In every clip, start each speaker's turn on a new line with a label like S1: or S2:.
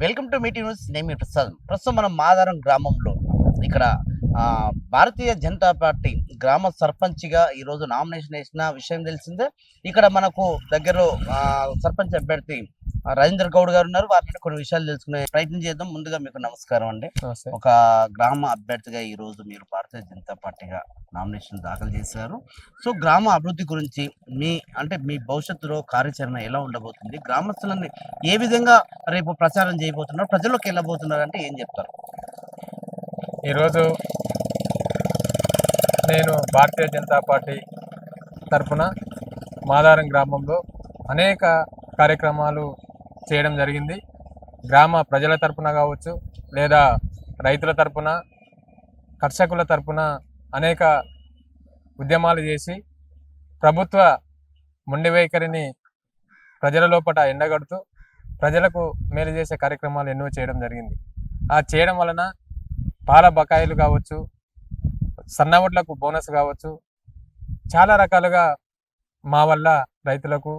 S1: Welcome to meeting news. నేను మీ ప్రసాద్. ప్రస్తుతం మనం మాదారం గ్రామంలో ఇక్కడ భారతీయ జనతా పార్టీ గ్రామ సర్పంచ్గా ఈరోజు నామినేషన్ వేసిన విషయం తెలిసిందే. ఇక్కడ మనకు దగ్గరలో సర్పంచ్ అభ్యర్థి రాజేంద్ర గౌడ్ గారు ఉన్నారు. వారి నుండి కొన్ని విషయాలు తెలుసుకునే ప్రయత్నం చేద్దాం. ముందుగా మీకు నమస్కారం అండి. ఒక గ్రామ అభ్యర్థిగా ఈ రోజు మీరు భారతీయ జనతా పార్టీగా నామినేషన్ దాఖలు చేశారు. సో గ్రామ అభివృద్ధి గురించి మీ అంటే మీ భవిష్యత్తులో కార్యాచరణ ఎలా ఉండబోతుంది? గ్రామస్తులని ఏ విధంగా రేపు ప్రచారం చేయబోతున్నారు? ప్రజల్లోకి వెళ్ళబోతున్నారు అంటే ఏం చెప్తారు?
S2: ఈరోజు నేను భారతీయ జనతా పార్టీ తరఫున మాదారం గ్రామంలో అనేక కార్యక్రమాలు చేయడం జరిగింది. గ్రామ ప్రజల తరపున కావచ్చు లేదా రైతుల తరపున కర్షకుల తరపున అనేక ఉద్యమాలు చేసి ప్రభుత్వ మొండి వైఖరిని ప్రజల లోపల ఎండగడుతూ ప్రజలకు మేలు చేసే కార్యక్రమాలు ఎన్నో చేయడం జరిగింది. ఆ చేయడం వలన పాల బకాయిలు కావచ్చు సన్నవడ్లకు బోనస్ కావచ్చు చాలా రకాలుగా మా వల్ల రైతులకు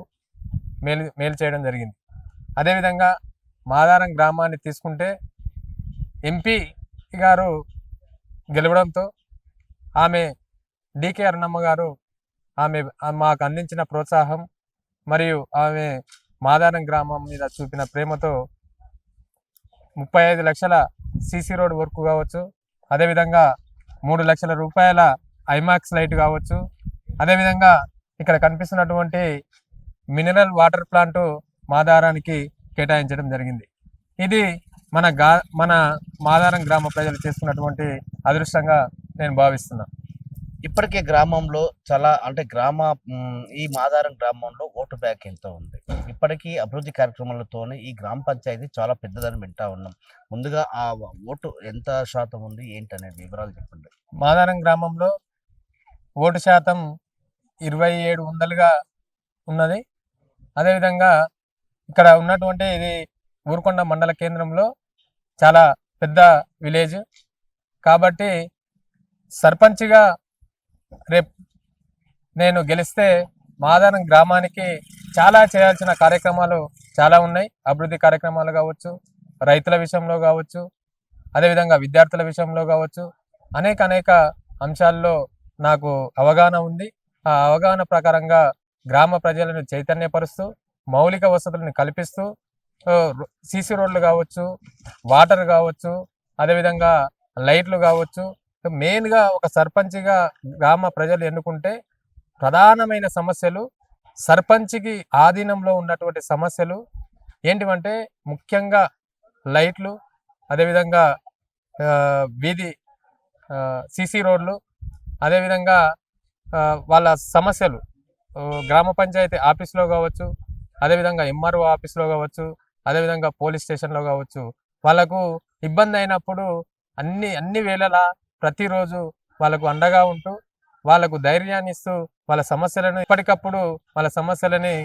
S2: మేలు మేలు చేయడం జరిగింది. అదేవిధంగా మాదారం గ్రామాన్ని తీసుకుంటే ఎంపీ గారు గెలవడంతో ఆమె డికే అరుణమ్మ గారు ఆమె మాకు అందించిన ప్రోత్సాహం మరియు ఆమె మాదారం గ్రామం మీద చూపిన ప్రేమతో ముప్పై ఐదు లక్షల సీసీ రోడ్ వర్క్ కావచ్చు. అదేవిధంగా మూడు లక్షల రూపాయల ఐమాక్స్ లైట్ కావచ్చు. అదేవిధంగా ఇక్కడ కనిపిస్తున్నటువంటి మినరల్ వాటర్ ప్లాంటు మాదారానికి కేటాయించడం జరిగింది. ఇది మన గా మన మాదారం గ్రామ ప్రజలు చేసుకున్నటువంటి అదృష్టంగా నేను భావిస్తున్నా.
S1: ఇప్పటికే గ్రామంలో చాలా అంటే గ్రామ ఈ మాదారం గ్రామంలో ఓటు బ్యాంక్ ఎంత ఉంది. ఇప్పటికీ అభివృద్ధి కార్యక్రమాలతోనే ఈ గ్రామ పంచాయతీ చాలా పెద్దదని వింటా ఉన్నాం. ముందుగా ఆ ఓటు ఎంత శాతం ఉంది? ఏంటి అనేది వివరాలు చెప్పండి.
S2: మాదారం గ్రామంలో ఓటు శాతం ఇరవై ఏడు వందలుగా ఉన్నది. అదేవిధంగా ఇక్కడ ఉన్నటువంటి ఇది ఊరుకొండ మండల కేంద్రంలో చాలా పెద్ద విలేజ్. కాబట్టి సర్పంచ్గా రేపు నేను గెలిస్తే మాదారం గ్రామానికి చాలా చేయాల్సిన కార్యక్రమాలు చాలా ఉన్నాయి. అభివృద్ధి కార్యక్రమాలు కావచ్చు రైతుల విషయంలో కావచ్చు అదేవిధంగా విద్యార్థుల విషయంలో కావచ్చు అనేక అనేక అంశాల్లో నాకు అవగాహన ఉంది. ఆ అవగాహన ప్రకారంగా గ్రామ ప్రజలను చైతన్యపరుస్తూ మౌలిక వసతులను కల్పిస్తూ సీసీ రోడ్లు కావచ్చు వాటర్ కావచ్చు అదేవిధంగా లైట్లు కావచ్చు. మెయిన్గా ఒక సర్పంచ్గా గ్రామ ప్రజలు ఎన్నుకుంటే ప్రధానమైన సమస్యలు సర్పంచ్కి ఆధీనంలో ఉన్నటువంటి సమస్యలు ఏంటివంటే ముఖ్యంగా లైట్లు అదేవిధంగా వీధి సీసీ రోడ్లు అదేవిధంగా వాళ్ళ సమస్యలు గ్రామ పంచాయతీ ఆఫీస్లో కావచ్చు అదేవిధంగా ఎంఆర్ఓ ఆఫీస్లో కావచ్చు అదేవిధంగా పోలీస్ స్టేషన్లో కావచ్చు వాళ్ళకు ఇబ్బంది అయినప్పుడు అన్ని అన్ని వేళలా ప్రతిరోజు వాళ్ళకు అండగా ఉంటూ వాళ్ళకు ధైర్యాన్ని ఇస్తూ వాళ్ళ సమస్యలను ఎప్పటికప్పుడు వాళ్ళ సమస్యలని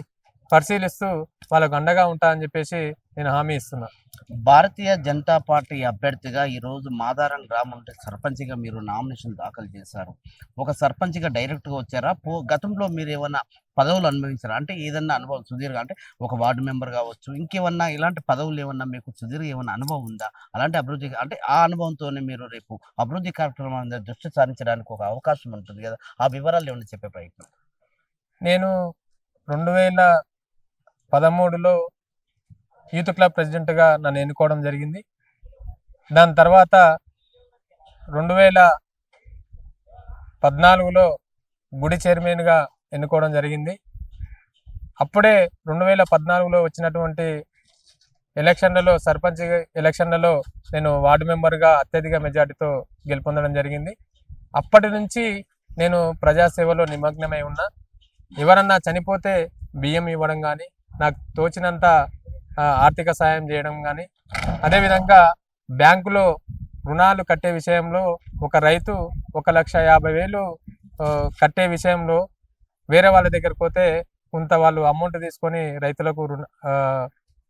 S2: పరిశీలిస్తూ వాళ్ళకు అండగా ఉంటా అని చెప్పేసి నేను హామీ ఇస్తున్నా.
S1: భారతీయ జనతా పార్టీ అభ్యర్థిగా ఈ రోజు మాదారం గ్రామం అంటే సర్పంచ్గా మీరు నామినేషన్ దాఖలు చేశారు. ఒక సర్పంచ్గా డైరెక్ట్గా వచ్చారా? పో గతంలో మీరు ఏమన్నా పదవులు అనుభవించారా? అంటే ఏదన్నా అనుభవం సుదీర్ఘ అంటే ఒక వార్డు మెంబర్ కావచ్చు ఇంకేమన్నా ఇలాంటి పదవులు ఏమన్నా మీకు సుదీర్ఘ ఏమన్నా అనుభవం ఉందా? అలాంటి అభివృద్ధి అంటే ఆ అనుభవంతోనే మీరు రేపు అభివృద్ధి కార్యక్రమం దృష్టి సారించడానికి ఒక అవకాశం ఉంటుంది కదా? ఆ వివరాలు ఏమన్నా చెప్పే ప్రయత్నం.
S2: నేను రెండు వేల పదమూడులో యూత్ క్లబ్ ప్రెసిడెంట్గా నన్ను ఎన్నుకోవడం జరిగింది. దాని తర్వాత రెండు వేల పద్నాలుగులో గుడి చైర్మన్గా ఎన్నుకోవడం జరిగింది. అప్పుడే రెండు వేల పద్నాలుగులో వచ్చినటువంటి ఎలక్షన్లలో సర్పంచ్ ఎలక్షన్లలో నేను వార్డు మెంబర్గా అత్యధిక మెజార్టీతో గెలుపొందడం జరిగింది. అప్పటి నుంచి నేను ప్రజాసేవలో నిమగ్నమై ఉన్నా. ఎవరన్నా చనిపోతే బియ్యం ఇవ్వడం కానీ నాకు తోచినంత ఆర్థిక సాయం చేయడం కానీ అదేవిధంగా బ్యాంకులో రుణాలు కట్టే విషయంలో ఒక రైతు ఒక లక్ష యాభై వేలు కట్టే విషయంలో వేరే వాళ్ళ దగ్గరకు పోతే కొంత వాళ్ళు అమౌంట్ తీసుకొని రైతులకు రుణ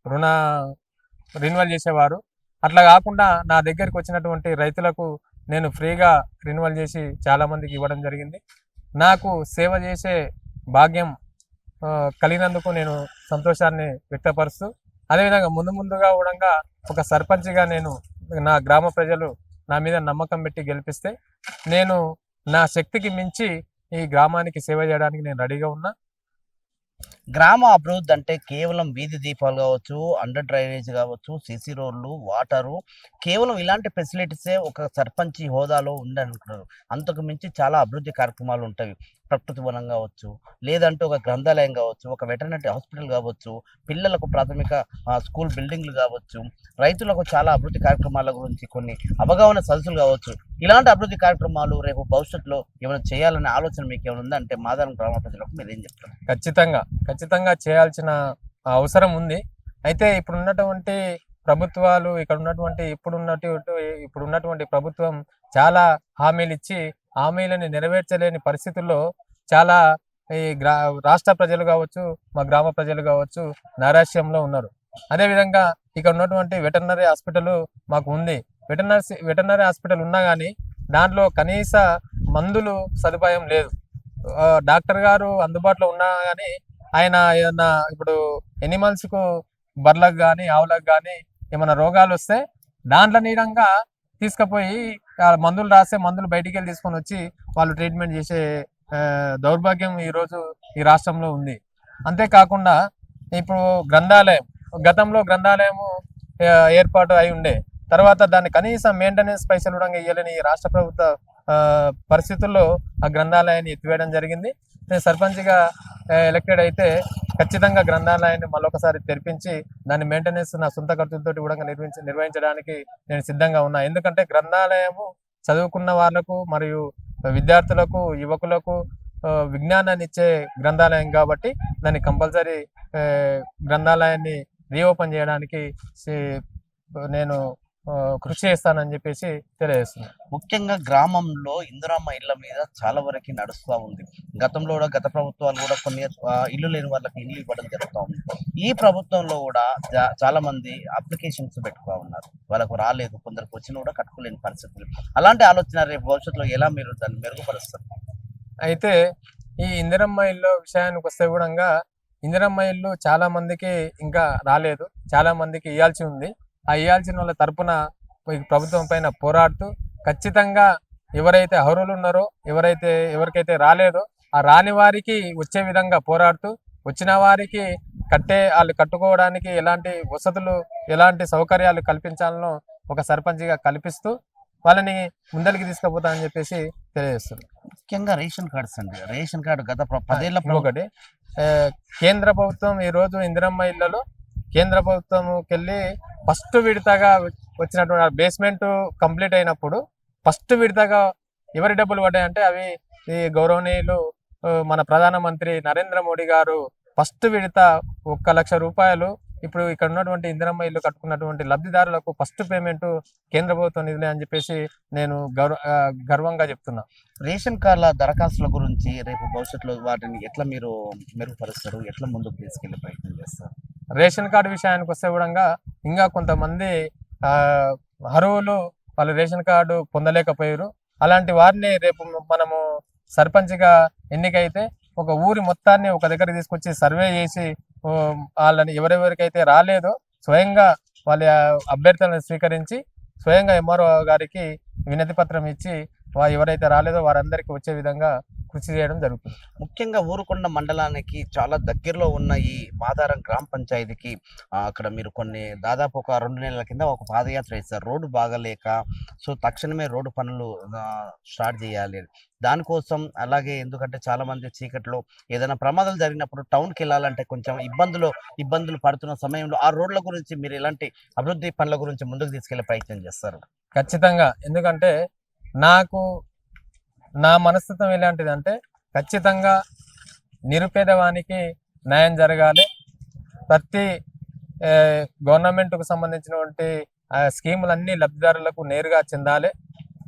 S2: రుణ రిన్యువల్ చేసేవారు. అట్లా కాకుండా నా దగ్గరికి వచ్చినటువంటి రైతులకు నేను ఫ్రీగా రిన్యువల్ చేసి చాలా మందికి ఇవ్వడం జరిగింది. నాకు సేవ చేసే భాగ్యం కలిగినందుకు నేను సంతోషాన్ని వ్యక్తపరుస్తూ అదేవిధంగా ముందు ముందుగా కూడా ఒక సర్పంచ్గా నేను నా గ్రామ ప్రజలు నా మీద నమ్మకం పెట్టి గెలిపిస్తే నేను నా శక్తికి మించి ఈ గ్రామానికి సేవ చేయడానికి నేను రెడీగా ఉన్నా.
S1: గ్రామ అభివృద్ధి అంటే కేవలం వీధి దీపాలు కావచ్చు అండర్ డ్రైనేజ్ కావచ్చు సిసి రోడ్లు వాటరు కేవలం ఇలాంటి ఫెసిలిటీసే ఒక సర్పంచి హోదాలో ఉందనుకుంటారు అంతకు మించి చాలా అభివృద్ధి కార్యక్రమాలు ఉంటాయి. ప్రకృతి వనం కావచ్చు లేదంటే ఒక గ్రంథాలయం కావచ్చు ఒక వెటర్నరీ హాస్పిటల్ కావచ్చు పిల్లలకు ప్రాథమిక స్కూల్ బిల్డింగ్లు కావచ్చు రైతులకు చాలా అభివృద్ధి కార్యక్రమాల గురించి కొన్ని అవగాహన సదస్సులు కావచ్చు. ఇలాంటి అభివృద్ధి కార్యక్రమాలు రేపు భవిష్యత్తులో ఏమైనా చేయాలనే ఆలోచన మీకు ఏమైనా ఉందా? అంటే మాదారం గ్రామ ప్రజలకు మీరు ఏం చెప్తారు?
S2: ఖచ్చితంగా ఖచ్చితంగా చేయాల్సిన అవసరం ఉంది. అయితే ఇప్పుడు ఉన్నటువంటి ప్రభుత్వాలు ఇక్కడ ఉన్నటువంటి ఇప్పుడు ఉన్నటువంటి ఇప్పుడు ఉన్నటువంటి ప్రభుత్వం చాలా హామీలు ఇచ్చి హామీలని నెరవేర్చలేని పరిస్థితుల్లో చాలా ఈ గ్రా రాష్ట్ర ప్రజలు కావచ్చు మా గ్రామ ప్రజలు కావచ్చు నైరాశ్యంలో ఉన్నారు. అదేవిధంగా ఇక్కడ ఉన్నటువంటి వెటర్నరీ హాస్పిటల్ మాకు ఉంది. వెటర్నరీ వెటర్నరీ హాస్పిటల్ ఉన్నా కానీ దాంట్లో కనీస మందులు సదుపాయం లేదు. డాక్టర్ గారు అందుబాటులో ఉన్నా కానీ ఆయన ఏదన్నా ఇప్పుడు ఎనిమల్స్కు బర్లకు కానీ ఆవులకు కానీ ఏమైనా రోగాలు వస్తే దాంట్లో నీడంగా తీసుకుపోయి మందులు రాసే మందులు బయటికి వెళ్ళి తీసుకొని వచ్చి వాళ్ళు ట్రీట్మెంట్ చేసే దౌర్భాగ్యం ఈ రోజు ఈ రాష్ట్రంలో ఉంది. అంతేకాకుండా ఇప్పుడు గ్రంథాలయం గతంలో గ్రంథాలయము ఏర్పాటు అయి ఉండే. తర్వాత దాన్ని కనీసం మెయింటెనెన్స్ పైసలు కూడా ఇవ్వలేని ఈ రాష్ట్ర ప్రభుత్వ ఆ, పరిస్థితుల్లో ఆ గ్రంథాలయాన్ని ఎత్తివేయడం జరిగింది. నేను సర్పంచ్గా ఎలక్టెడ్ అయితే ఖచ్చితంగా గ్రంథాలయాన్ని మరొకసారి తెరిపించి దాని మెయింటెనెన్స్ నా సొంత ఖర్చులతోటి కూడా నిర్వహించి నిర్వహించడానికి నేను సిద్ధంగా ఉన్నా. ఎందుకంటే గ్రంథాలయము చదువుకున్న వాళ్ళకు మరియు విద్యార్థులకు యువకులకు ఆ, విజ్ఞానాన్ని ఇచ్చే గ్రంథాలయం కాబట్టి దాన్ని కంపల్సరీ గ్రంథాలయాన్ని రీఓపెన్ చేయడానికి నేను కృషి చేస్తానని చెప్పేసి తెలియజేస్తున్నాను
S1: ముఖ్యంగా గ్రామంలో ఇందిరమ్మ ఇళ్ళ మీద చాలా వరకు నడుస్తూ ఉంది. గతంలో కూడా గత ప్రభుత్వాలు కూడా కొన్ని ఇల్లు లేని వాళ్ళకి ఇల్లు ఇవ్వడం జరుగుతూ ఉంది. ఈ ప్రభుత్వంలో కూడా చాలా మంది అప్లికేషన్స్ పెట్టుకో ఉన్నారు. వాళ్ళకు రాలేదు కొందరికి వచ్చిన కూడా కట్టుకోలేని పరిస్థితులు. అలాంటి ఆలోచన రేపు భవిష్యత్తులో ఎలా మీరు దాన్ని మెరుగుపరుస్తారు?
S2: అయితే ఈ ఇందిరమ్మ ఇల్లు విషయానికి వస్తే కూడా ఇందిరమ్మ ఇల్లు చాలా మందికి ఇంకా రాలేదు. చాలా మందికి ఇవ్వాల్సి ఉంది. ఆ ఇవ్వాల్సిన వాళ్ళ తరపున ప్రభుత్వం పైన పోరాడుతూ ఖచ్చితంగా ఎవరైతే అర్హులు ఉన్నారో ఎవరైతే ఎవరికైతే రాలేదో ఆ రాని వారికి వచ్చే విధంగా పోరాడుతూ వచ్చిన వారికి కట్టే వాళ్ళు కట్టుకోవడానికి ఎలాంటి వసతులు ఎలాంటి సౌకర్యాలు కల్పించాలనో ఒక సర్పంచ్గా కల్పిస్తూ వాళ్ళని ముందరికి తీసుకుపోతానని చెప్పేసి తెలియజేస్తున్నాను.
S1: ముఖ్యంగా రేషన్ కార్డ్స్ అండి. రేషన్ కార్డు గత
S2: ఇంకొకటి ఆ, కేంద్ర ప్రభుత్వం ఈ రోజు ఇందిరమ్మ ఇళ్ళలో కేంద్ర ప్రభుత్వంకి వెళ్ళి ఫస్ట్ విడతగా వచ్చినటువంటి బేస్మెంట్ కంప్లీట్ అయినప్పుడు ఫస్ట్ విడతగా ఎవరి డబ్బులు పడ్డాయంటే అవి ఈ గౌరవనీయులు మన ప్రధానమంత్రి నరేంద్ర మోడీ గారు ఫస్ట్ విడత ఒక్క లక్ష రూపాయలు ఇప్పుడు ఇక్కడ ఉన్నటువంటి ఇందిరమ్మ ఇల్లు కట్టుకున్నటువంటి లబ్ధిదారులకు ఫస్ట్ పేమెంట్ కేంద్ర ప్రభుత్వం నిధులే అని చెప్పేసి నేను గర్వంగా చెప్తున్నా.
S1: రేషన్ కార్డుల దరఖాస్తుల గురించి రేపు భవిష్యత్తులో వాటిని ఎట్లా మీరు మెరుగుపరుస్తారు? ఎట్లా ముందుకు తీసుకెళ్ళే ప్రయత్నం చేస్తారు?
S2: రేషన్ కార్డు విషయానికి వస్తే కూడా ఇంకా కొంతమంది ఆ, అర్హులు వాళ్ళు రేషన్ కార్డు పొందలేకపోయారు. అలాంటి వారిని రేపు మనము సర్పంచ్గా ఎన్నికైతే ఒక ఊరి మొత్తాన్ని ఒక దగ్గర తీసుకొచ్చి సర్వే చేసి వాళ్ళని ఎవరెవరికైతే రాలేదో స్వయంగా వాళ్ళ అభ్యర్థులను స్వీకరించి స్వయంగా ఎంఆర్ఓ గారికి వినతి పత్రం ఇచ్చి ఎవరైతే రాలేదో వారందరికీ వచ్చే విధంగా కృషి చేయడం జరుగుతుంది.
S1: ముఖ్యంగా ఊరుకొండ మండలానికి చాలా దగ్గరలో ఉన్న ఈ మాదారం గ్రామ పంచాయతీకి అక్కడ మీరు కొన్ని దాదాపు ఒక రెండు నెలల కింద ఒక పాదయాత్ర వేస్తారు రోడ్డు బాగలేక సో తక్షణమే రోడ్డు పనులు స్టార్ట్ చేయాలి. దానికోసం అలాగే ఎందుకంటే చాలా మంది చీకట్లో ఏదైనా ప్రమాదాలు జరిగినప్పుడు టౌన్కి వెళ్ళాలంటే కొంచెం ఇబ్బందులు ఇబ్బందులు పడుతున్న సమయంలో ఆ రోడ్ల గురించి మీరు ఎలాంటి అభివృద్ధి పనుల గురించి ముందుకు తీసుకెళ్ళే ప్రయత్నం చేస్తారు?
S2: ఖచ్చితంగా. ఎందుకంటే నాకు నా మనస్తత్వం ఎలాంటిది అంటే ఖచ్చితంగా నిరుపేదవానికి న్యాయం జరగాలి. ప్రతి గవర్నమెంట్కు సంబంధించినటువంటి స్కీములన్నీ లబ్ధిదారులకు నేరుగా చెందాలి.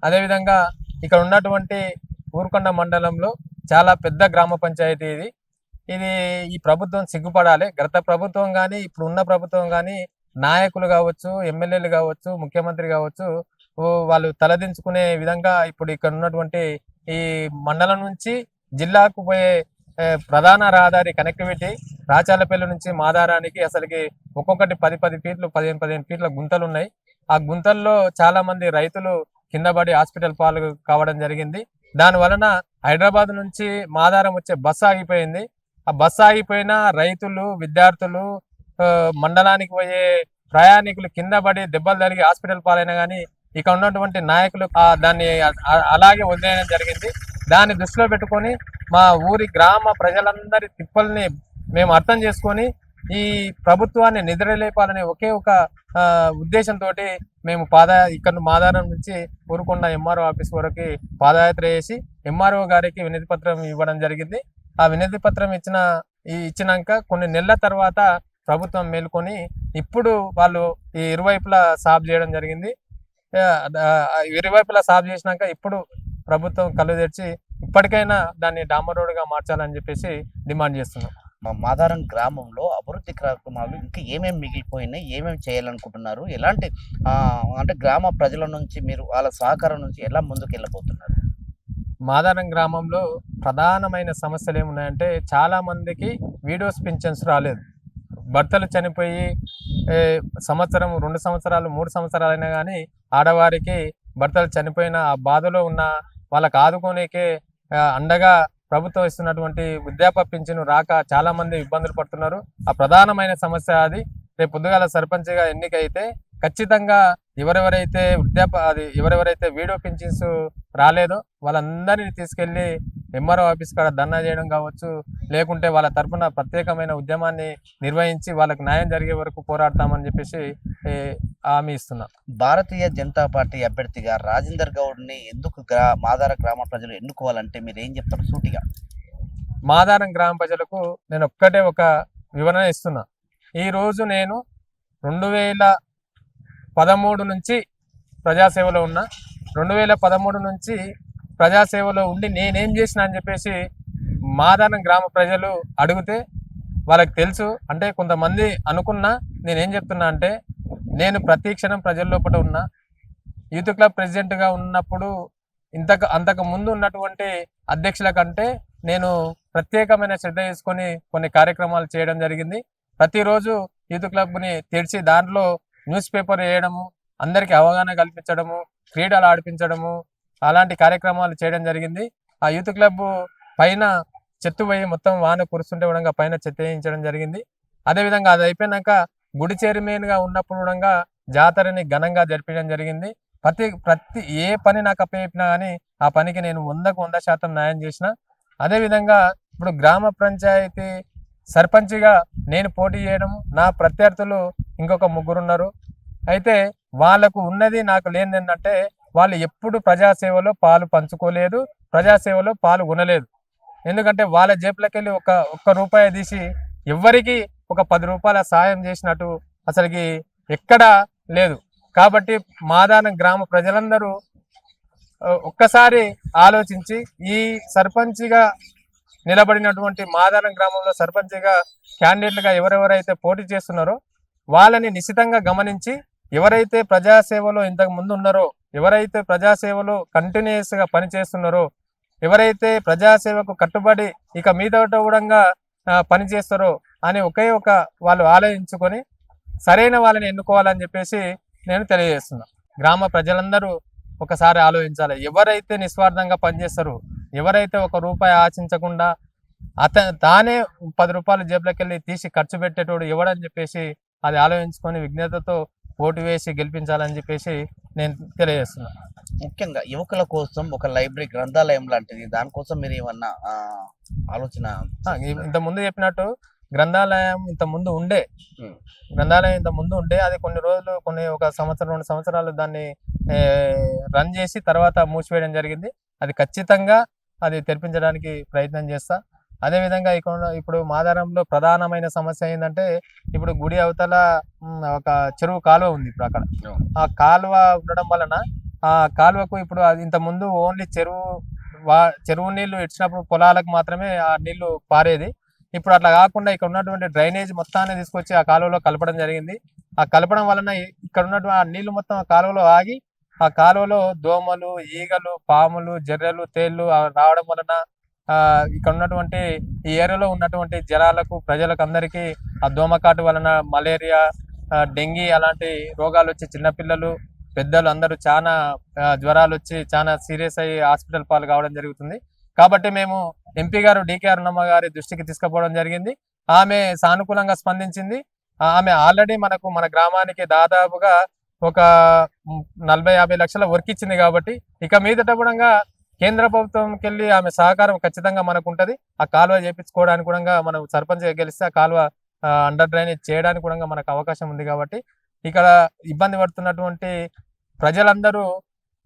S2: అదేవిధంగా ఇక్కడ ఉన్నటువంటి ఊరుకొండ మండలంలో చాలా పెద్ద గ్రామ పంచాయతీ ఇది. ఇది ఈ ప్రభుత్వం సిగ్గుపడాలి. గత ప్రభుత్వం కానీ ఇప్పుడు ఉన్న ప్రభుత్వం కానీ నాయకులు కావచ్చు ఎమ్మెల్యేలు కావచ్చు ముఖ్యమంత్రి కావచ్చు వాళ్ళు తలదించుకునే విధంగా ఇప్పుడు ఇక్కడ ఉన్నటువంటి ఈ మండలం నుంచి జిల్లాకు పోయే ప్రధాన రహదారి కనెక్టివిటీ రాచాలపల్లి నుంచి మాదారానికి అసలుకి ఒక్కొక్కటి పది పది ఫీట్లు పదిహేను పదిహేను ఫీట్ల గుంతలు ఉన్నాయి ఆ గుంతల్లో చాలా మంది రైతులు కింద పడి హాస్పిటల్ పాలు కావడం జరిగింది. దాని వలన హైదరాబాద్ నుంచి మాదారం వచ్చే బస్సు ఆగిపోయింది. ఆ బస్సు ఆగిపోయిన రైతులు విద్యార్థులు ఆ, మండలానికి పోయే ప్రయాణికులు కింద పడి దెబ్బలు తగిలి హాస్పిటల్ పాలైనా కానీ ఇక ఉన్నటువంటి నాయకులు దాన్ని అలాగే వదిలేయడం జరిగింది. దాన్ని దృష్టిలో పెట్టుకొని మా ఊరి గ్రామ ప్రజలందరి తిప్పల్ని మేము అర్థం చేసుకొని ఈ ప్రభుత్వాన్ని నిద్రలేపాలనే ఒకే ఒక ఉద్దేశంతో మేము పాద ఇక్కడ మాదారం నుంచి ఊరుకొండ ఎంఆర్ఓ ఆఫీస్ వరకు పాదయాత్ర చేసి ఎంఆర్ఓ గారికి వినతి పత్రం ఇవ్వడం జరిగింది. ఆ వినతి పత్రం ఇచ్చిన ఇచ్చినాక కొన్ని నెలల తర్వాత ప్రభుత్వం మేల్కొని ఇప్పుడు వాళ్ళు ఈ ఇరువైపులా సాఫ్ చేయడం జరిగింది. ఇరువైపులా సాఫ్ చేసినాక ఇప్పుడు ప్రభుత్వం కళ్ళు తెరిచి ఇప్పటికైనా దాన్ని డాంబర్ రోడ్డుగా మార్చాలని చెప్పేసి డిమాండ్ చేస్తున్నాం.
S1: మా మాదారం గ్రామంలో అభివృద్ధి కార్యక్రమాలు ఇంకా ఏమేమి మిగిలిపోయినాయి ఏమేమి చేయాలనుకుంటున్నారు ఎలాంటి అంటే గ్రామ ప్రజల నుంచి మీరు వాళ్ళ సహకారం నుంచి ఎలా ముందుకు వెళ్ళబోతున్నారు?
S2: మాదారం గ్రామంలో ప్రధానమైన సమస్యలు ఏమున్నాయంటే చాలా మందికి వీడియోస్ పింఛన్స్ రాలేదు. భర్తలు చనిపోయి సంవత్సరం రెండు సంవత్సరాలు మూడు సంవత్సరాలు అయినా కానీ ఆడవారికి భర్తలు చనిపోయిన ఆ బాధలో ఉన్న వాళ్ళకి ఆదుకోనేకే అండగా ప్రభుత్వం ఇస్తున్నటువంటి వృద్ధాప్య పింఛను రాక చాలా మంది ఇబ్బందులు పడుతున్నారు. ఆ ప్రధానమైన సమస్య అది. రేపు పొద్దుగాల సర్పంచ్గా ఎన్నికైతే ఖచ్చితంగా ఎవరెవరైతే వృద్ధాప్య అది ఎవరెవరైతే వీడియో పింఛన్స్ రాలేదో వాళ్ళందరినీ తీసుకెళ్ళి ఎంఆర్ఓ ఆఫీస్ కాడ ధర్నా చేయడం కావచ్చు లేకుంటే వాళ్ళ తరపున ప్రత్యేకమైన ఉద్యమాన్ని నిర్వహించి వాళ్ళకి న్యాయం జరిగే వరకు పోరాడతామని చెప్పేసి హామీ ఇస్తున్నా.
S1: భారతీయ జనతా పార్టీ అభ్యర్థిగా రాజేందర్ గౌడ్ని ఎందుకు గ్రా మాదార గ్రామ ప్రజలు ఎన్నుకోవాలంటే మీరు ఏం చెప్తారు సూటిగా?
S2: మాదారం గ్రామ ప్రజలకు నేను ఒక్కటే ఒక వివరణ ఇస్తున్నా. ఈ రోజు నేను రెండు వేల పదమూడు నుంచి ప్రజాసేవలో ఉన్నా. రెండు వేల పదమూడు నుంచి ప్రజాసేవలో ఉండి నేనేం చేసిన అని చెప్పేసి మాదానం గ్రామ ప్రజలు అడిగితే వాళ్ళకి తెలుసు. అంటే కొంతమంది అనుకున్నా నేనేం చెప్తున్నా అంటే నేను ప్రతి క్షణం ప్రజల లోపల ఉన్నా యూత్ క్లబ్ ప్రెసిడెంట్గా ఉన్నప్పుడు ఇంతకు అంతకు ముందు ఉన్నటువంటి అధ్యక్షుల కంటే నేను ప్రత్యేకమైన శ్రద్ధ తీసుకొని కొన్ని కార్యక్రమాలు చేయడం జరిగింది. ప్రతిరోజు యూత్ క్లబ్ని తెరిచి దాంట్లో న్యూస్ పేపర్ వేయడము అందరికీ అవగాహన కల్పించడము క్రీడలు ఆడిపించడము అలాంటి కార్యక్రమాలు చేయడం జరిగింది. ఆ యూత్ క్లబ్ పైన చెత్త పోయి మొత్తం వాన కురుస్తుంటే కూడా పైన చెత్త వేయించడం జరిగింది. అదేవిధంగా అది అయిపోయినాక గుడి చైర్మన్గా ఉన్నప్పుడు కూడా జాతరని ఘనంగా జరిపించడం జరిగింది. ప్రతి ప్రతి ఏ పని నాకు అప్పచెప్పినా కానీ ఆ పనికి నేను వందకు వంద శాతం న్యాయం చేసిన. అదేవిధంగా ఇప్పుడు గ్రామ పంచాయతీ సర్పంచ్గా నేను పోటీ చేయడం నా ప్రత్యర్థులు ఇంకొక ముగ్గురు ఉన్నారు. అయితే వాళ్ళకు ఉన్నది నాకు లేనిదేంటంటే వాళ్ళు ఎప్పుడు ప్రజాసేవలో పాలు పంచుకోలేదు ప్రజాసేవలో పాల్గొనలేదు ఎందుకంటే వాళ్ళ జేబులకి వెళ్ళి ఒక ఒక్క రూపాయి తీసి ఎవ్వరికి ఒక పది రూపాయల సాయం చేసినట్టు అసలుకి ఎక్కడా లేదు. కాబట్టి మాదాన గ్రామ ప్రజలందరూ ఒక్కసారి ఆలోచించి ఈ సర్పంచ్గా నిలబడినటువంటి మాదానం గ్రామంలో సర్పంచ్గా క్యాండిడేట్లుగా ఎవరెవరైతే పోటీ చేస్తున్నారో వాళ్ళని నిశ్చితంగా గమనించి ఎవరైతే ప్రజాసేవలో ఇంతకు ముందు ఉన్నారో ఎవరైతే ప్రజాసేవలో కంటిన్యూస్గా పనిచేస్తున్నారో ఎవరైతే ప్రజాసేవకు కట్టుబడి ఇక మీదట కూడా పని చేస్తారో అని ఒకే ఒక వాళ్ళు ఆలోచించుకొని సరైన వాళ్ళని ఎన్నుకోవాలని చెప్పేసి నేను తెలియజేస్తున్నా. గ్రామ ప్రజలందరూ ఒకసారి ఆలోచించాలి. ఎవరైతే నిస్వార్థంగా పనిచేస్తారో ఎవరైతే ఒక రూపాయి ఆశించకుండా అత తానే పది రూపాయలు జేబులోకి వెళ్ళి తీసి ఖర్చు పెట్టేటోడు ఎవడని చెప్పేసి అది ఆలోచించుకొని విజ్ఞతతో ఓటు వేసి గెలిపించాలని చెప్పేసి నేను తెలియజేస్తున్నా.
S1: ముఖ్యంగా యువకుల కోసం ఒక లైబ్రరీ గ్రంథాలయం లాంటిది దానికోసం మీరు ఏమన్నా ఆలోచన
S2: ఇంత ముందు చెప్పినట్టు గ్రంథాలయం ఇంత ముందు ఉండే. గ్రంథాలయం ఇంత ముందు ఉండే. అది కొన్ని రోజులు కొన్ని ఒక సంవత్సరం రెండు సంవత్సరాలు దాన్ని రన్ చేసి తర్వాత మూసివేయడం జరిగింది. అది ఖచ్చితంగా అది తెరిపించడానికి ప్రయత్నం చేస్తా. అదేవిధంగా ఇక్కడ ఇప్పుడు మాదారంలో ప్రధానమైన సమస్య ఏంటంటే ఇప్పుడు గుడి అవతల ఒక చెరువు కాలువ ఉంది ఇప్పుడు అక్కడ. ఆ కాలువ ఉండడం వలన ఆ కాలువకు ఇప్పుడు ఇంత ముందు ఓన్లీ చెరువు వా చెరువు నీళ్ళు ఇచ్చినప్పుడు పొలాలకు మాత్రమే ఆ నీళ్ళు పారేది. ఇప్పుడు అట్లా కాకుండా ఇక్కడ ఉన్నటువంటి డ్రైనేజ్ మొత్తాన్ని తీసుకొచ్చి ఆ కాలువలో కలపడం జరిగింది. ఆ కలపడం వలన ఇక్కడ ఉన్నటువంటి ఆ నీళ్ళు మొత్తం ఆ కాలువలో ఆగి ఆ కాలువలో దోమలు ఈగలు పాములు జర్రెలు తేళ్ళు రావడం వలన ఇక్కడ ఉన్నటువంటి ఈ ఏరియాలో ఉన్నటువంటి జనాలకు ప్రజలకు అందరికీ ఆ దోమకాటు వలన మలేరియా ఆ, డెంగీ అలాంటి రోగాలు వచ్చి చిన్నపిల్లలు పెద్దలు అందరూ చాలా జ్వరాలు వచ్చి చాలా సీరియస్ అయ్యి హాస్పిటల్ పాలు కావడం జరుగుతుంది. కాబట్టి మేము ఎంపీ గారు డికే అరుణమ్మ గారి దృష్టికి తీసుకుపోవడం జరిగింది. ఆమె సానుకూలంగా స్పందించింది. ఆమె ఆల్రెడీ మనకు మన గ్రామానికి దాదాపుగా ఒక నలభై యాభై లక్షల వర్క్ ఇచ్చింది కాబట్టి ఇక మీదట కూడా కేంద్ర ప్రభుత్వంకి వెళ్ళి ఆమె సహకారం ఖచ్చితంగా మనకు ఉంటుంది ఆ కాలువ చేపించుకోవడానికి కూడా మనం సర్పంచ్ గెలిస్తే ఆ కాలువ అండర్ డ్రైనేజ్ చేయడానికి కూడా మనకు అవకాశం ఉంది కాబట్టి ఇక్కడ ఇబ్బంది పడుతున్నటువంటి ప్రజలందరూ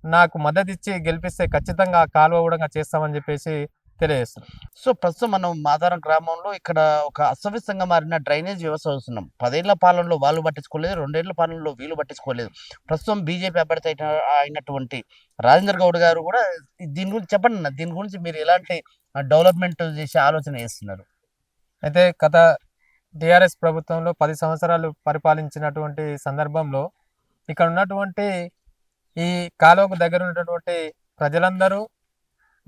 S2: నాకు మద్దతు ఇచ్చి గెలిపిస్తే ఖచ్చితంగా ఆ కాలువ కూడా చేస్తామని చెప్పేసి తెలియజేస్తున్నాం.
S1: సో ప్రస్తుతం మనం మాదారం గ్రామంలో ఇక్కడ ఒక అస్తవ్యస్తంగా మారిన డ్రైనేజ్ వ్యవస్థ చూస్తున్నాం. పదేళ్ళ పాలనలో వాళ్ళు పట్టించుకోలేదు రెండేళ్ళ పాలనలో వీళ్ళు పట్టించుకోలేదు. ప్రస్తుతం బీజేపీ అభ్యర్థి అయిన అయినటువంటి రాజేంద్ర గౌడ్ గారు కూడా దీని గురించి చెప్పండి అన్న. దీని గురించి మీరు ఎలాంటి డెవలప్మెంట్ చేసే ఆలోచన చేస్తున్నారు?
S2: అయితే గత టిఆర్ఎస్ ప్రభుత్వంలో పది సంవత్సరాలు పరిపాలించినటువంటి సందర్భంలో ఇక్కడ ఉన్నటువంటి ఈ కాలువకు దగ్గర ఉన్నటువంటి ప్రజలందరూ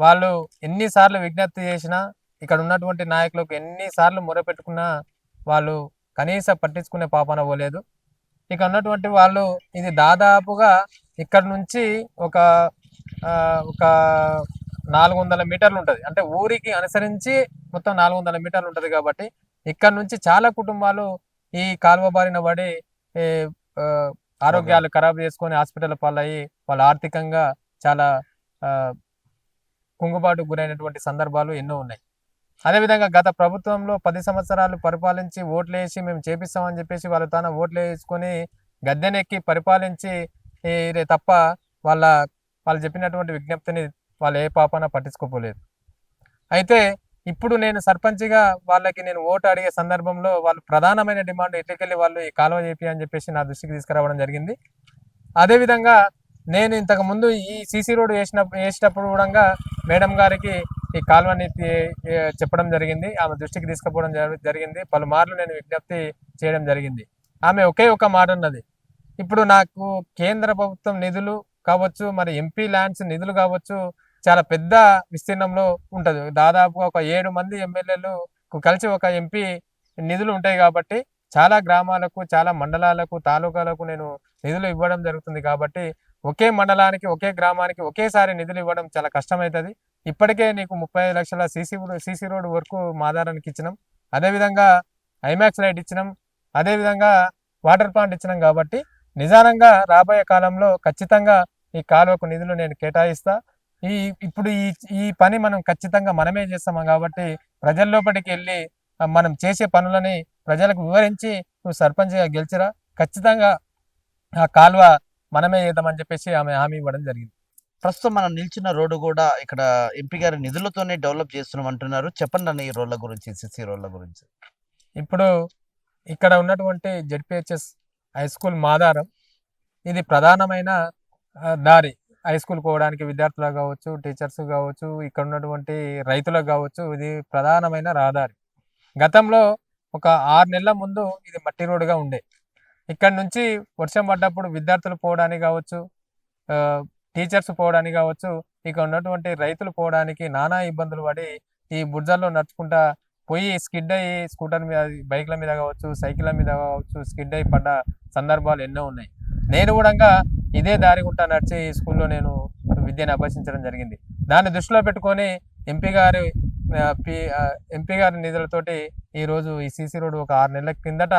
S2: వాళ్ళు ఎన్నిసార్లు విజ్ఞప్తి చేసినా ఇక్కడ ఉన్నటువంటి నాయకులకు ఎన్నిసార్లు మొరపెట్టుకున్నా వాళ్ళు కనీస పట్టించుకునే పాపన పోలేదు. ఇక ఉన్నటువంటి వాళ్ళు ఇది దాదాపుగా ఇక్కడ నుంచి ఒక ఆ, ఒక నాలుగు వందల మీటర్లు ఉంటుంది. అంటే ఊరికి అనుసరించి మొత్తం నాలుగు వందల మీటర్లు ఉంటుంది కాబట్టి ఇక్కడ నుంచి చాలా కుటుంబాలు ఈ కాలువ బారిన పడి ఆరోగ్యాలు ఖరాబ్ చేసుకొని హాస్పిటల్ పాలయ్యి వాళ్ళు ఆర్థికంగా చాలా ఆ, కుంగుబాటు గురైనటువంటి సందర్భాలు ఎన్నో ఉన్నాయి. అదేవిధంగా గత ప్రభుత్వంలో పది సంవత్సరాలు పరిపాలించి ఓట్లు వేసి మేము చేపిస్తామని చెప్పేసి వాళ్ళు తన ఓట్లు వేసుకొని గద్దెనెక్కి పరిపాలించి తప్ప వాళ్ళ వాళ్ళు చెప్పినటువంటి విజ్ఞప్తిని వాళ్ళు ఏ పాపాన పట్టించుకోపోలేదు. అయితే ఇప్పుడు నేను సర్పంచ్గా వాళ్ళకి నేను ఓటు అడిగే సందర్భంలో వాళ్ళు ప్రధానమైన డిమాండ్ ఎట్లకెళ్ళి వాళ్ళు ఈ కాలువ చేపి అని చెప్పేసి నా దృష్టికి తీసుకురావడం జరిగింది. అదేవిధంగా నేను ఇంతకు ముందు ఈ సీసీ రోడ్ వేసిన వేసేటప్పుడు కూడా మేడం గారికి ఈ కాలువని తీ- చెప్పడం జరిగింది. ఆమె దృష్టికి తీసుకుపోవడం జరిగింది. పలుమార్లు నేను విజ్ఞప్తి చేయడం జరిగింది. ఆమె ఒకే ఒక మాట ఉన్నది. ఇప్పుడు నాకు కేంద్ర ప్రభుత్వం నిధులు కావచ్చు మరి ఎంపీ ల్యాండ్స్ నిధులు కావచ్చు చాలా పెద్ద విస్తీర్ణంలో ఉంటుంది. దాదాపు ఒక ఏడు మంది ఎమ్మెల్యేలు కలిసి ఒక ఎంపీ నిధులు ఉంటాయి కాబట్టి చాలా గ్రామాలకు చాలా మండలాలకు తాలూకాలకు నేను నిధులు ఇవ్వడం జరుగుతుంది కాబట్టి ఒకే మండలానికి ఒకే గ్రామానికి ఒకేసారి నిధులు ఇవ్వడం చాలా కష్టమవుతుంది ఇప్పటికే నీకు ముప్పై ఐదు లక్షల సీసీ సీసీ రోడ్ వరకు మాదారానికి ఇచ్చినాం. అదేవిధంగా ఐమాక్స్ లైట్ ఇచ్చినాం. అదేవిధంగా వాటర్ ప్లాంట్ ఇచ్చినాం కాబట్టి నిజానంగా రాబోయే కాలంలో ఖచ్చితంగా ఈ కాలువకు నిధులు నేను కేటాయిస్తా. ఈ ఇప్పుడు ఈ ఈ పని మనం ఖచ్చితంగా మనమే చేస్తాము కాబట్టి ప్రజల్లోపటికి వెళ్ళి మనం చేసే పనులని ప్రజలకు వివరించి నువ్వు సర్పంచ్గా గెలిచిరా. ఖచ్చితంగా ఆ కాలువ మనమే చేద్దామని చెప్పేసి ఆమె హామీ ఇవ్వడం జరిగింది.
S1: ప్రస్తుతం మనం నిల్చున్న రోడ్డు కూడా ఇక్కడ ఎంపీ గారి నిధులతోనే డెవలప్ చేస్తున్నాం అంటున్నారు. చెప్పండి అన్న ఈ రోడ్ల గురించి సిసి రోడ్ల గురించి.
S2: ఇప్పుడు ఇక్కడ ఉన్నటువంటి జెడ్పిహెచ్ఎస్ హై స్కూల్ మాదారం ఇది ప్రధానమైన దారి. హై స్కూల్ పోవడానికి విద్యార్థులకు కావచ్చు టీచర్స్ కావచ్చు ఇక్కడ ఉన్నటువంటి రైతులకు కావచ్చు ఇది ప్రధానమైన రహదారి. గతంలో ఒక ఆరు నెలల ముందు ఇది మట్టి రోడ్డుగా ఉండే. ఇక్కడ నుంచి వర్షం పడ్డప్పుడు విద్యార్థులు పోవడానికి కావచ్చు ఆ, టీచర్స్ పోవడానికి కావచ్చు ఇక ఉన్నటువంటి రైతులు పోవడానికి నానా ఇబ్బందులు పడి ఈ బుర్జాల్లో నడుచుకుంటా పోయి స్కిడ్ అయ్యి స్కూటర్ మీద బైక్ల మీద కావచ్చు సైకిళ్ళ మీద కావచ్చు స్కిడ్ అయ్యి పడ్డ సందర్భాలు ఎన్నో ఉన్నాయి. నేను కూడా ఇదే దారి గుంటా నడిచి స్కూల్లో నేను విద్యను అభ్యసించడం జరిగింది. దాన్ని దృష్టిలో పెట్టుకొని ఎంపీ గారి పి- ఎంపీ గారి నిధులతోటి ఈ రోజు ఈ సీసీ రోడ్డు ఒక ఆరు నెలల కిందట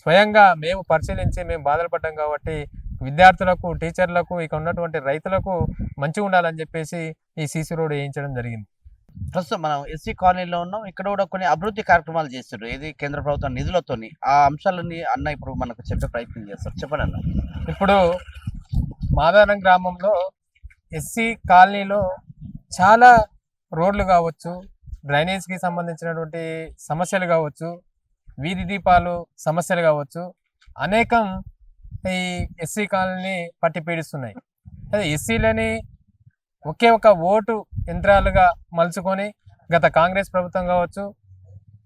S2: స్వయంగా మేము పరిశీలించి మేము బాధలు పడ్డాం కాబట్టి విద్యార్థులకు టీచర్లకు ఇక ఉన్నటువంటి రైతులకు మంచిగా ఉండాలని చెప్పేసి ఈ సీసీ రోడ్ వేయించడం జరిగింది.
S1: ప్రస్తుతం మనం ఎస్సీ కాలనీలో ఉన్నాం. ఇక్కడ కూడా కొన్ని అభివృద్ధి కార్యక్రమాలు చేస్తారు ఇది కేంద్ర ప్రభుత్వం నిధులతోని ఆ అంశాలన్నీ అన్న ఇప్పుడు మనకు చెప్పే ప్రయత్నం చేస్తారు. చెప్పండి అన్న.
S2: ఇప్పుడు మాదారం గ్రామంలో ఎస్సీ కాలనీలో చాలా రోడ్లు కావచ్చు డ్రైనేజ్కి సంబంధించినటువంటి సమస్యలు కావచ్చు వీధి దీపాలు సమస్యలు కావచ్చు. అనేకం ఈ ఎస్సీ కాలనీ పట్టి పీడిస్తున్నాయి. అదే ఎస్సీలని ఒకే ఒక ఓటు యంత్రాలుగా మలుచుకొని గత కాంగ్రెస్ ప్రభుత్వం కావచ్చు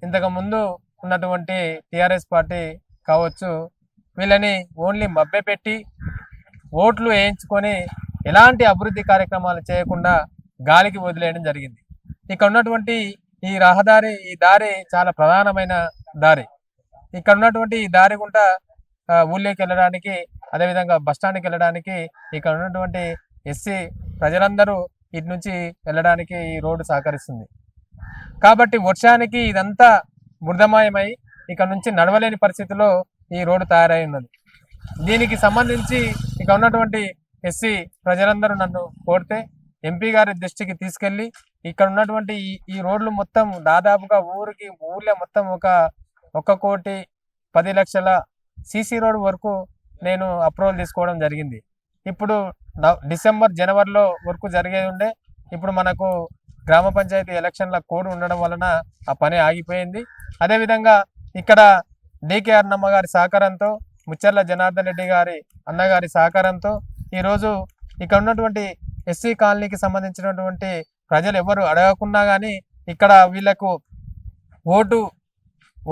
S2: ఇంతకు ముందు ఉన్నటువంటి టీఆర్ఎస్ పార్టీ కావచ్చు వీళ్ళని ఓన్లీ మభ్యపెట్టి ఓట్లు వేయించుకొని ఎలాంటి అభివృద్ధి కార్యక్రమాలు చేయకుండా గాలికి వదిలేయడం జరిగింది. ఇక్కడ ఉన్నటువంటి ఈ రహదారి ఈ దారి చాలా ప్రధానమైన దారి. ఇక్కడ ఉన్నటువంటి ఈ దారి గుండా ఊళ్ళోకి వెళ్ళడానికి అదేవిధంగా బస్ స్టాండ్కి వెళ్ళడానికి ఇక్కడ ఉన్నటువంటి ఎస్సీ ప్రజలందరూ ఇటు నుంచి వెళ్ళడానికి ఈ రోడ్డు సహకరిస్తుంది. కాబట్టి వర్షానికి ఇదంతా బురదమయమై ఇక్కడ నుంచి నడవలేని పరిస్థితిలో ఈ రోడ్డు తయారై ఉన్నది దీనికి సంబంధించి ఇక ఉన్నటువంటి ఎస్సీ ప్రజలందరూ నన్ను కోరితే ఎంపీ గారి దృష్టికి తీసుకెళ్ళి ఇక్కడ ఉన్నటువంటి ఈ ఈ రోడ్లు మొత్తం దాదాపుగా ఊరికి ఊర్లో మొత్తం ఒక ఒక కోటి పది లక్షల సీసీ రోడ్ వరకు నేను అప్రూవల్ తీసుకోవడం జరిగింది. ఇప్పుడు నవ- డిసెంబర్ జనవరిలో వరకు జరిగే ఉండే ఇప్పుడు మనకు గ్రామ పంచాయతీ ఎలక్షన్ల కోడ్ ఉండడం వలన ఆ పని ఆగిపోయింది. అదేవిధంగా ఇక్కడ డికేఆర్ అన్నమ్మ గారి సహకారంతో ముచ్చర్ల జనార్దన్ రెడ్డి గారి అన్నగారి సహకారంతో ఈరోజు ఇక్కడ ఉన్నటువంటి ఎస్సీ కాలనీకి సంబంధించినటువంటి ప్రజలు ఎవరు అడగకున్నా కానీ ఇక్కడ వీళ్ళకు ఓటు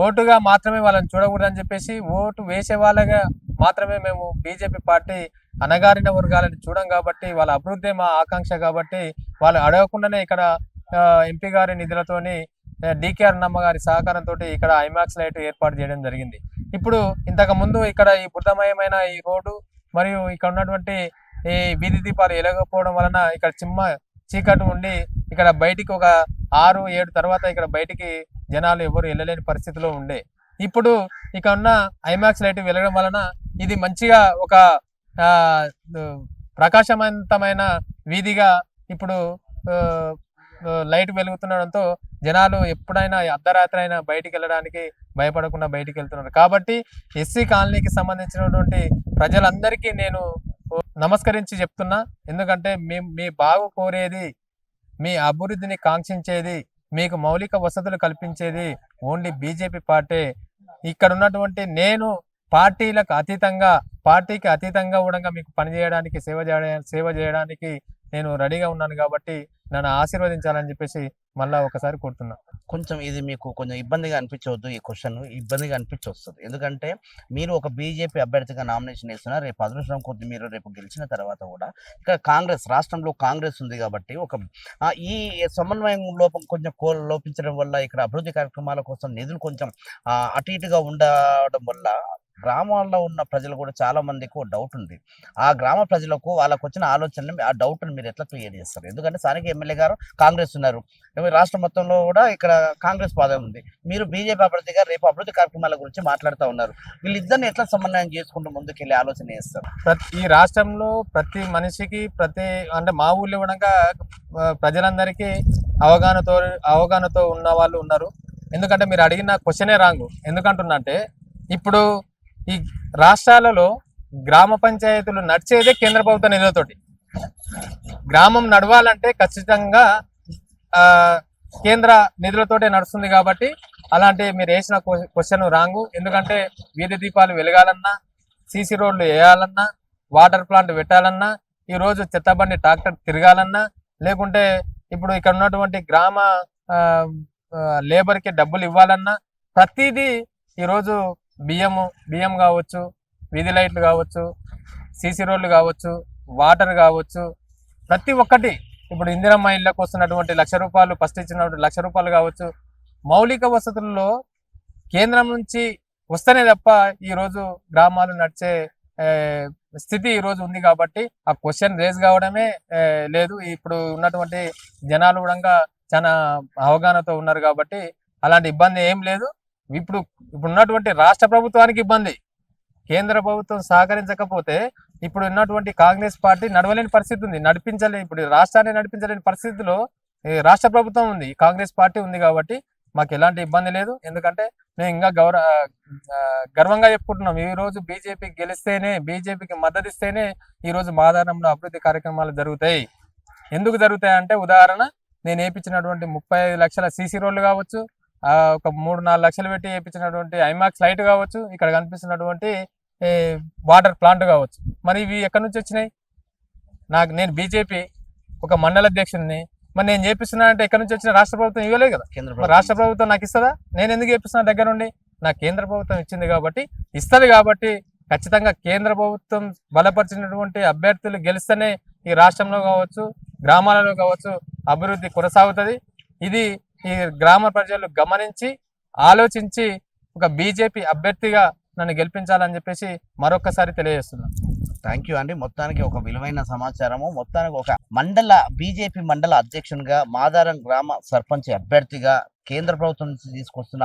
S2: ఓటుగా మాత్రమే వాళ్ళని చూడకూడదని చెప్పేసి ఓటు వేసే వాళ్ళగా మాత్రమే మేము బీజేపీ పార్టీ అనగారిన వర్గాలను చూడం కాబట్టి వాళ్ళ అభివృద్ధి మా ఆకాంక్ష కాబట్టి వాళ్ళు అడగకుండానే ఇక్కడ ఎంపీ గారి నిధులతోని డికేఆర్ నమ్మ గారి సహకారంతో ఇక్కడ ఐమాక్స్ లైట్ ఏర్పాటు చేయడం జరిగింది. ఇప్పుడు ఇంతకు ముందు ఇక్కడ ఈ బుద్ధమయమైన ఈ రోడ్డు మరియు ఇక్కడ ఉన్నటువంటి ఈ వీధి దీపాలు ఎలగకపోవడం వలన ఇక్కడ చిమ్మ చీకటి ఉండి ఇక్కడ బయటికి ఒక ఆరు ఏడు తర్వాత ఇక్కడ బయటికి జనాలు ఎవరు వెళ్ళలేని పరిస్థితిలో ఉండే. ఇప్పుడు ఇక ఉన్న ఐమాక్స్ లైట్ వెలగడం వలన ఇది మంచిగా ఒక ప్రకాశవంతమైన వీధిగా ఇప్పుడు లైట్ వెలుగుతుండడంతో జనాలు ఎప్పుడైనా అర్ధరాత్రి అయినా బయటికి వెళ్ళడానికి భయపడకుండా బయటికి వెళ్తున్నారు. కాబట్టి ఎస్సీ కాలనీకి సంబంధించినటువంటి ప్రజలందరికీ నేను నమస్కరించి చెప్తున్నా ఎందుకంటే మేము మీ బాగు కోరేది మీ అభివృద్ధిని కాంక్షించేది మీకు మౌలిక వసతులు కల్పించేది ఓన్లీ బీజేపీ పార్టీ. ఇక్కడ ఉన్నటువంటి నేను పార్టీలకు అతీతంగా పార్టీకి అతీతంగా కూడా మీకు పనిచేయడానికి సేవ చేయడానికి సేవ చేయడానికి నేను రెడీగా ఉన్నాను కాబట్టి నన్ను ఆశీర్వదించాలని చెప్పేసి మళ్ళీ ఒకసారి కోరుతున్నా.
S1: కొంచెం ఇది మీకు కొంచెం ఇబ్బందిగా అనిపించవద్దు ఈ క్వశ్చన్ ఇబ్బందిగా అనిపించొస్తుంది. ఎందుకంటే మీరు ఒక బీజేపీ అభ్యర్థిగా నామినేషన్ వేస్తున్నారు. రేపు అదృష్టం కొద్ది మీరు రేపు గెలిచిన తర్వాత కూడా ఇక్కడ కాంగ్రెస్ రాష్ట్రంలో కాంగ్రెస్ ఉంది కాబట్టి ఒక ఈ సమన్వయం లోపం కొంచెం కో లోపించడం వల్ల ఇక్కడ అభివృద్ధి కార్యక్రమాల కోసం నిధులు కొంచెం అటు ఇటుగా ఉండడం వల్ల గ్రామాల్లో ఉన్న ప్రజలు కూడా చాలా మందికి ఒక డౌట్ ఉంది. ఆ గ్రామ ప్రజలకు వాళ్ళకు వచ్చిన ఆలోచనలు ఆ డౌట్ని మీరు ఎట్లా క్లియర్ చేస్తారు? ఎందుకంటే స్థానిక ఎమ్మెల్యే గారు కాంగ్రెస్ ఉన్నారు. రాష్ట్ర మొత్తంలో కూడా ఇక్కడ కాంగ్రెస్ పాదం ఉంది. మీరు బీజేపీ అభ్యర్థిగా రేపు అభివృద్ధి కార్యక్రమాల గురించి మాట్లాడుతూ ఉన్నారు. వీళ్ళిద్దరిని ఎట్లా సమన్వయం చేసుకుంటూ ముందుకెళ్ళి ఆలోచన చేస్తారు?
S2: ప్రతి ఈ రాష్ట్రంలో ప్రతి మనిషికి ప్రతి అంటే మా ఊళ్ళో ఇవ్వడంగా ప్రజలందరికీ అవగాహనతో అవగాహనతో ఉన్న వాళ్ళు ఉన్నారు. ఎందుకంటే మీరు అడిగిన క్వశ్చనే రాంగు. ఎందుకంటున్నంటే ఇప్పుడు ఈ రాష్ట్రాలలో గ్రామ పంచాయతీలు నడిచేదే కేంద్ర ప్రభుత్వ నిధులతోటి. గ్రామం నడవాలంటే ఖచ్చితంగా ఆ, కేంద్ర నిధులతోటే నడుస్తుంది కాబట్టి అలాంటి మీరు వేసిన క్వశ్చన్ రాంగు. ఎందుకంటే వీధి దీపాలు వెలగాలన్నా సీసీ రోడ్లు వేయాలన్నా వాటర్ ప్లాంట్ పెట్టాలన్నా ఈ రోజు చెత్తబండి ట్రాక్టర్ తిరగాలన్నా లేకుంటే ఇప్పుడు ఇక్కడ ఉన్నటువంటి గ్రామ లేబర్కి ఆ, లేబర్కి డబ్బులు ఇవ్వాలన్నా ప్రతిదీ ఈరోజు బియ్యము బియ్యం కావచ్చు వీధి లైట్లు కావచ్చు సీసీ రోడ్లు కావచ్చు వాటర్ కావచ్చు. ప్రతి ఒక్కటి ఇప్పుడు ఇందిరమ్మ ఇళ్ళకు వస్తున్నటువంటి లక్ష రూపాయలు ఫస్ట్ ఇచ్చినటువంటి లక్ష రూపాయలు కావచ్చు. మౌలిక వసతుల్లో కేంద్రం నుంచి వస్తేనే తప్ప ఈ రోజు గ్రామాలు నడిచే స్థితి ఈ రోజు ఉంది కాబట్టి ఆ క్వశ్చన్ రేజ్ కావడమే లేదు. ఇప్పుడు ఉన్నటువంటి జనాలు కూడా చాలా అవగాహనతో ఉన్నారు కాబట్టి అలాంటి ఇబ్బంది ఏం లేదు. ఇప్పుడు ఇప్పుడు ఉన్నటువంటి రాష్ట్ర ప్రభుత్వానికి ఇబ్బంది. కేంద్ర ప్రభుత్వం సహకరించకపోతే ఇప్పుడు ఉన్నటువంటి కాంగ్రెస్ పార్టీ నడవలేని పరిస్థితి ఉంది. నడిపించలే ఇప్పుడు రాష్ట్రాన్ని నడిపించలేని పరిస్థితిలో రాష్ట్ర ప్రభుత్వం ఉంది. కాంగ్రెస్ పార్టీ ఉంది కాబట్టి మాకు ఎలాంటి ఇబ్బంది లేదు. ఎందుకంటే మేము ఇంకా గౌరవ గర్వంగా చెప్పుకుంటున్నాం. ఈ రోజు బీజేపీ గెలిస్తేనే బీజేపీకి మద్దతు ఇస్తేనే ఈ రోజు మాధారంలో అభివృద్ధి కార్యక్రమాలు జరుగుతాయి. ఎందుకు జరుగుతాయి అంటే ఉదాహరణ నేను వేయించినటువంటి ముప్పై ఐదు లక్షల సీసీ రోడ్లు కావచ్చు ఒక మూడు నాలుగు లక్షలు పెట్టి వేయించినటువంటి ఐమాక్స్ లైట్ కావచ్చు ఇక్కడ కనిపిస్తున్నటువంటి వాటర్ ప్లాంట్ కావచ్చు. మరి ఇవి ఎక్కడి నుంచి వచ్చినాయి? నాకు నేను బీజేపీ ఒక మండల అధ్యక్షుడిని మరి నేను చేపిస్తున్నా అంటే ఎక్కడి నుంచి వచ్చిన రాష్ట్ర ప్రభుత్వం ఇవ్వలేదు కదా?
S1: కేంద్ర
S2: రాష్ట్ర ప్రభుత్వం నాకు ఇస్తుందా? నేను ఎందుకు చేపిస్తున్నా దగ్గర నుండి నాకు కేంద్ర ప్రభుత్వం ఇచ్చింది కాబట్టి ఇస్తుంది కాబట్టి ఖచ్చితంగా కేంద్ర ప్రభుత్వం బలపరిచినటువంటి అభ్యర్థులు గెలిస్తేనే ఈ రాష్ట్రంలో కావచ్చు గ్రామాలలో కావచ్చు అభివృద్ధి కొనసాగుతుంది. ఇది ఈ గ్రామ ప్రజలు గమనించి ఆలోచించి ఒక బీజేపీ అభ్యర్థిగా నన్ను గెలిపించాలని చెప్పేసి మరొకసారి తెలియజేస్తున్నాను.
S1: థ్యాంక్ యూ అండి. మొత్తానికి ఒక విలువైన సమాచారము. మొత్తానికి ఒక మండల బీజేపీ మండల అధ్యక్షునిగా మాదారం గ్రామ సర్పంచ్ అభ్యర్థిగా కేంద్ర ప్రభుత్వం నుంచి తీసుకొస్తున్న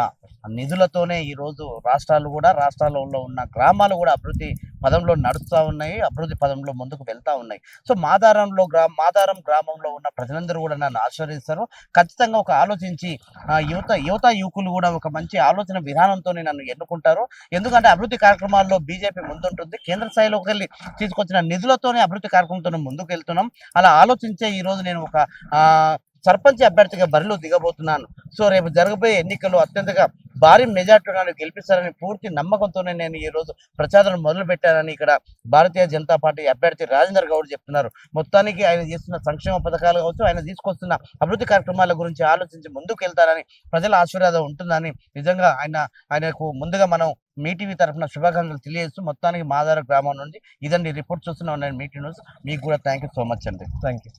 S1: నిధులతోనే ఈ రోజు రాష్ట్రాలు కూడా రాష్ట్రాలలో ఉన్న గ్రామాలు కూడా అభివృద్ధి పదంలో నడుస్తూ ఉన్నాయి అభివృద్ధి పదంలో ముందుకు వెళ్తా ఉన్నాయి. సో మాదారంలో గ్రా మాదారం గ్రామంలో ఉన్న ప్రజలందరూ కూడా నన్ను ఆశ్రయిస్తారు ఖచ్చితంగా ఒక ఆలోచించి యువత యువత యువకులు కూడా ఒక మంచి ఆలోచన విధానంతోనే నన్ను ఎన్నుకుంటారు. ఎందుకంటే అభివృద్ధి కార్యక్రమాల్లో బీజేపీ ముందుంటుంది. కేంద్ర స్థాయిలోకి వెళ్ళి తీసుకొచ్చిన నిధులతోనే అభివృద్ధి కార్యక్రమంతో ముందుకు వెళ్తున్నాం. అలా ఆలోచించే ఈ రోజు నేను ఒక సర్పంచ్ అభ్యర్థిగా బరిలో దిగబోతున్నాను. సో రేపు జరగబోయే ఎన్నికల్లో అత్యంతగా భారీ మెజార్టీ నన్ను గెలిపిస్తారని పూర్తి నమ్మకంతోనే నేను ఈ రోజు ప్రచారం మొదలు పెట్టానని ఇక్కడ భారతీయ జనతా పార్టీ అభ్యర్థి రాజేందర్ గౌడ్ చెప్తున్నారు. మొత్తానికి ఆయన చేస్తున్న సంక్షేమ పథకాలు కావచ్చు ఆయన తీసుకొస్తున్న అభివృద్ధి కార్యక్రమాల గురించి ఆలోచించి ముందుకు వెళ్తారని ప్రజల ఆశీర్వాదం ఉంటుందని నిజంగా ఆయన ఆయనకు ముందుగా మనం మీ టీవీ తరఫున శుభాకాంక్షలు తెలియజేస్తూ మొత్తానికి మాదార గ్రామం నుండి ఇదండి రిపోర్ట్ చూస్తున్నా. నేను మీటింగ్ న్యూస్. మీకు కూడా థ్యాంక్ యూ సో మచ్ అండి.
S2: Thank you